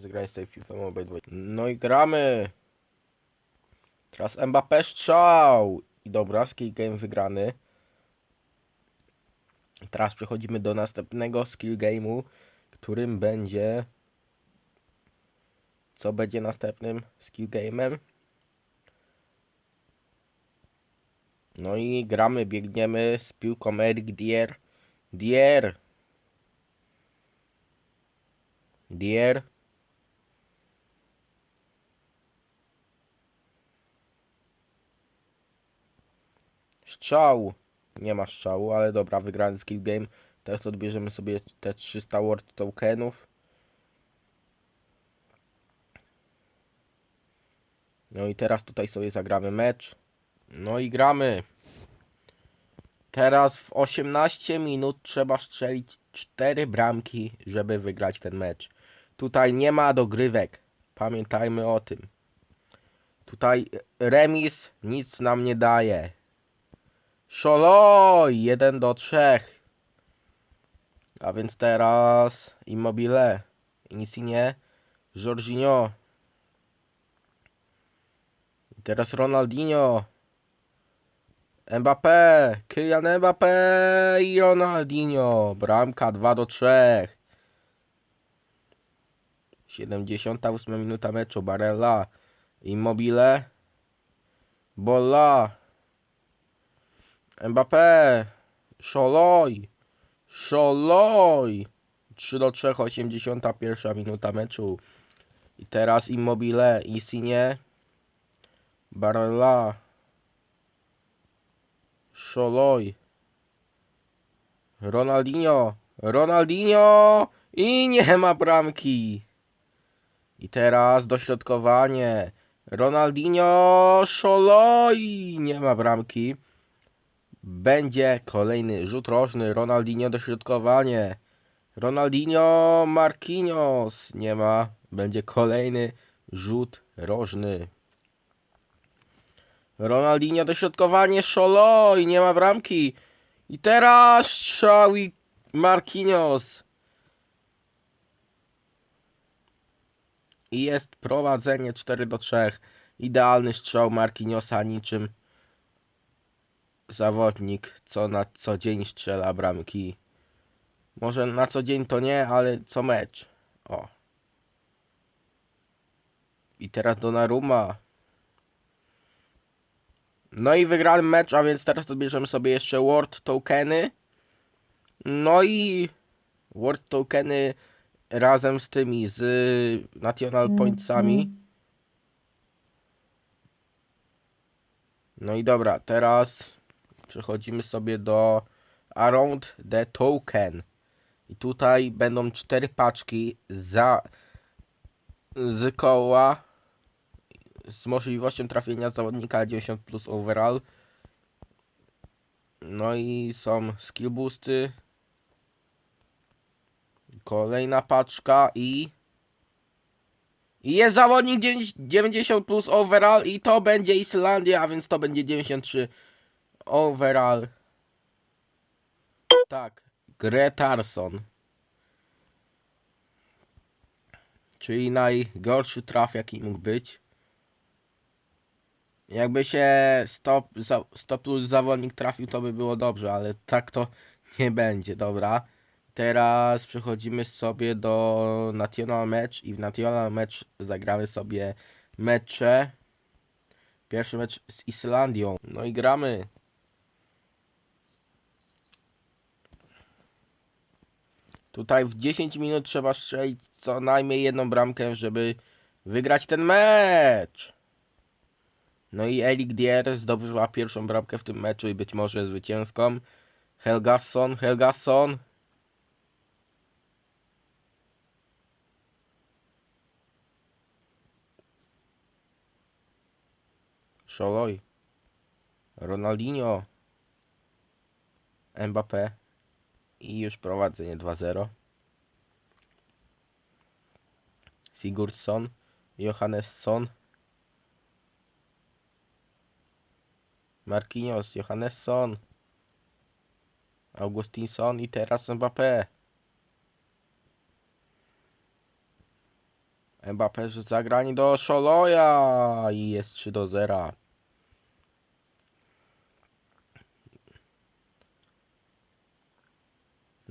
zagranie sobie FIFA Mobile 2. No i gramy! Teraz Mbappé strzał! I dobra, skill game wygrany. Teraz przechodzimy do następnego skill game'u, którym będzie... Co będzie następnym skill game'em? No i gramy, biegniemy z piłką Eric Dier. Dier! Dier. Strzał. Nie ma strzału, ale dobra, wygrany skill game. Teraz odbierzemy sobie te 300 word tokenów. No i teraz tutaj sobie zagramy mecz. No i gramy. Teraz w 18 minut trzeba strzelić 4 bramki, żeby wygrać ten mecz. Tutaj nie ma dogrywek. Pamiętajmy o tym. Tutaj remis nic nam nie daje. Szoloj! 1 do 3. A więc teraz Immobile, Insigne, Jorginho. I teraz Ronaldinho. Mbappé, Kylian Mbappé i Ronaldinho. Bramka 2 do 3. 78 minuta meczu. Barella. Immobile. Bolla. Mbappé. Szoloj. Szoloj. 3 do 3, 81 minuta meczu. I teraz Immobile. Insigne. Barella. Szoloj. Ronaldinho. Ronaldinho. I nie ma bramki. I teraz dośrodkowanie. Ronaldinho. Szoloj. Nie ma bramki. Będzie kolejny rzut rożny. Ronaldinho dośrodkowanie. Ronaldinho. Marquinhos. Nie ma. Będzie kolejny rzut rożny. Ronaldinho dośrodkowanie, Szoloj, nie ma bramki. I teraz strzał i Marquinhos. I jest prowadzenie 4 do 3. Idealny strzał Marquinhosa niczym zawodnik, co na co dzień strzela bramki. Może na co dzień to nie, ale co mecz. O. I teraz Donnarumma. No i wygrany mecz, a więc teraz odbierzemy sobie jeszcze Word tokeny. No i Word tokeny razem z tymi, z National Pointsami. No i dobra, teraz przechodzimy sobie do Around the Token. I tutaj będą cztery paczki za z koła z możliwością trafienia zawodnika 90 plus overall. No i są skill boosty. Kolejna paczka i i jest zawodnik 90 plus overall i to będzie Islandia, a więc to będzie 93 overall. Tak, Gretarsson. Czyli najgorszy traf jaki mógł być. Jakby się 100, za- 100 plus zawodnik trafił, to by było dobrze, ale tak to nie będzie, dobra. Teraz przechodzimy sobie do National Match i w National Match zagramy sobie mecze. Pierwszy mecz z Islandią. No i gramy. Tutaj w 10 minut trzeba strzelić co najmniej jedną bramkę, żeby wygrać ten mecz. No i Erik Dier zdobywa pierwszą bramkę w tym meczu i być może zwycięską. Helgasson, Helgasson. Szoloj. Ronaldinho. Mbappé. I już prowadzenie 2-0. Sigurdsson. Johannesson. Marquinhos, Johannesson, Augustinsson i teraz Mbappé. Mbappé zagranie do Szoloja i jest 3 do 0.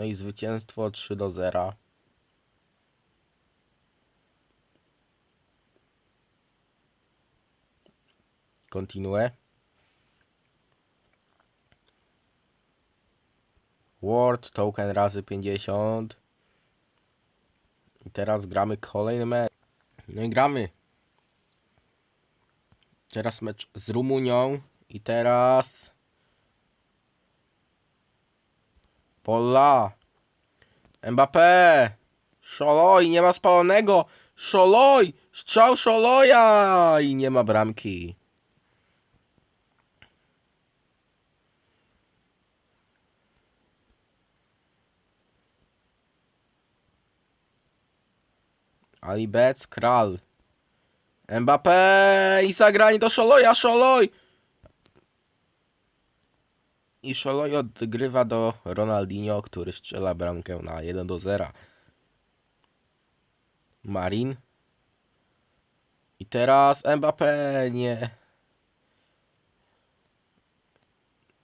No i zwycięstwo 3 do 0. Kontinuuję. Word token razy 50. I teraz gramy kolejny mecz. No i gramy. Teraz mecz z Rumunią. I teraz. Pola. Mbappé. Szoloj, nie ma spalonego. Szoloj. Strzał Szoloja. I nie ma bramki. Alibec, Kral. Mbappé i zagranie do Szoloja, Szoloj! I Szoloj odgrywa do Ronaldinho, który strzela bramkę na 1 do 0. Marin. I teraz Mbappé nie.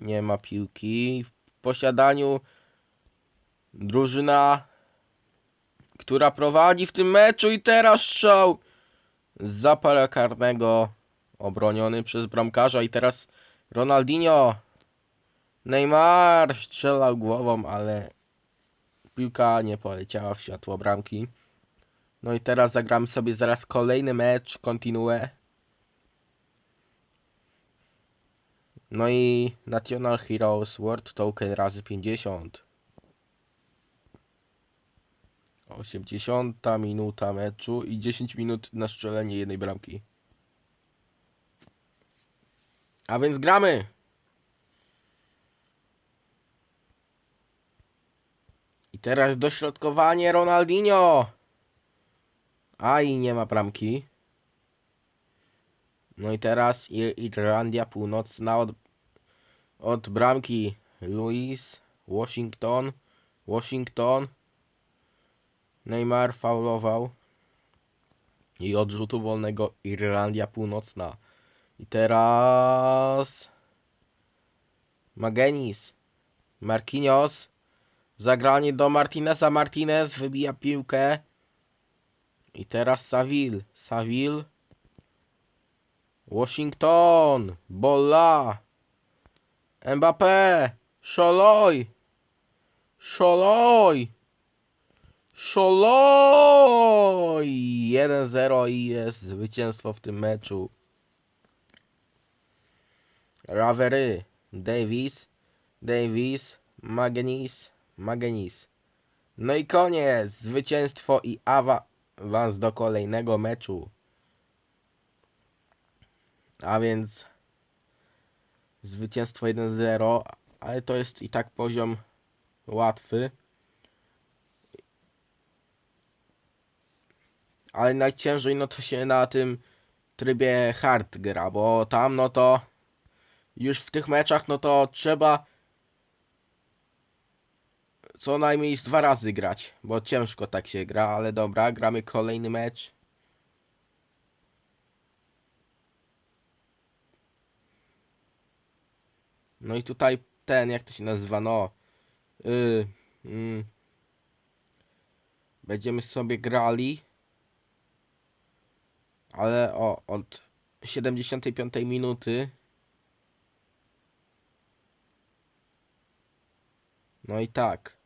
Nie ma piłki. W posiadaniu drużyna która prowadzi w tym meczu i teraz strzał z zapala karnego obroniony przez bramkarza i teraz Ronaldinho Neymar strzelał głową, ale piłka nie poleciała w światło bramki. No i teraz zagramy sobie zaraz kolejny mecz, kontinuę. No i National Heroes World Token razy 50. 80 minuta meczu i 10 minut na strzelenie jednej bramki. A więc gramy! I teraz dośrodkowanie Ronaldinho! A i nie ma bramki. No i teraz Ir- Irlandia Północna od, od bramki Louis, Washington, Washington. Neymar faulował. I od rzutu wolnego Irlandia Północna. I teraz... Magenis. Marquinhos. Zagranie do Martineza. Martinez wybija piłkę. I teraz Saville. Saville. Washington. Bolla. Mbappé. Szoloj. Szoloj. Szoloj! 1-0 i jest zwycięstwo w tym meczu. Ravery, Davis, Davis, Magenis, Magenis. No i koniec, zwycięstwo i awans do kolejnego meczu. A więc zwycięstwo 1-0, ale to jest i tak poziom łatwy. ale najciężej no to się na tym trybie hard gra, bo tam no to już w tych meczach no to trzeba co najmniej dwa razy grać, bo ciężko tak się gra, ale dobra, gramy kolejny mecz. No i tutaj ten, jak to się nazywa, no yy, yy, będziemy sobie grali ale o, od 75 minuty. No i tak.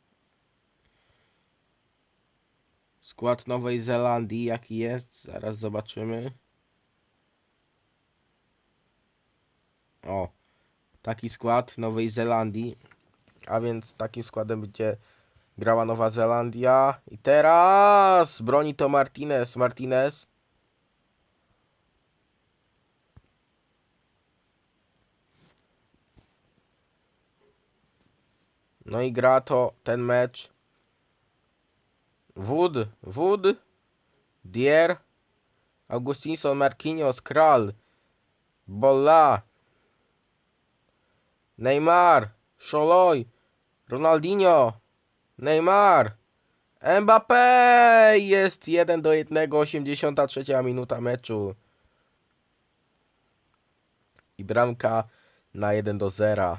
Skład Nowej Zelandii jaki jest? Zaraz zobaczymy. O, taki skład Nowej Zelandii. A więc takim składem będzie grała Nowa Zelandia. I teraz broni to Martinez. Martinez. No i gra to ten mecz. Wood, Wood, Dier, Augustinson, Marquinhos, Kral, Bolla, Neymar, Szoloj, Ronaldinho, Neymar, Mbappé! Jest 1 do 1, 83 minuta meczu. I bramka na 1 do 0.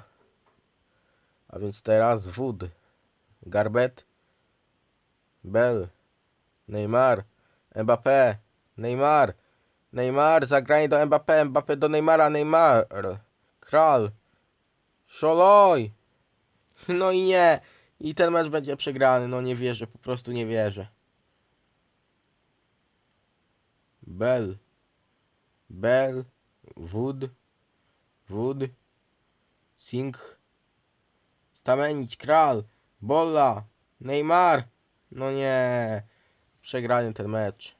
A więc teraz Wood, Garbet, Bell, Neymar, Mbappé, Neymar, Neymar, zagranie do Mbappé, Mbappé do Neymara, Neymar, Kral, Szoloj. No i nie. I ten mecz będzie przegrany. No nie wierzę, po prostu nie wierzę. Bell. Bell. Wood. Wood. Singh. Stamenić. Kral. Bolla. Neymar. No nie. Przegrany ten mecz.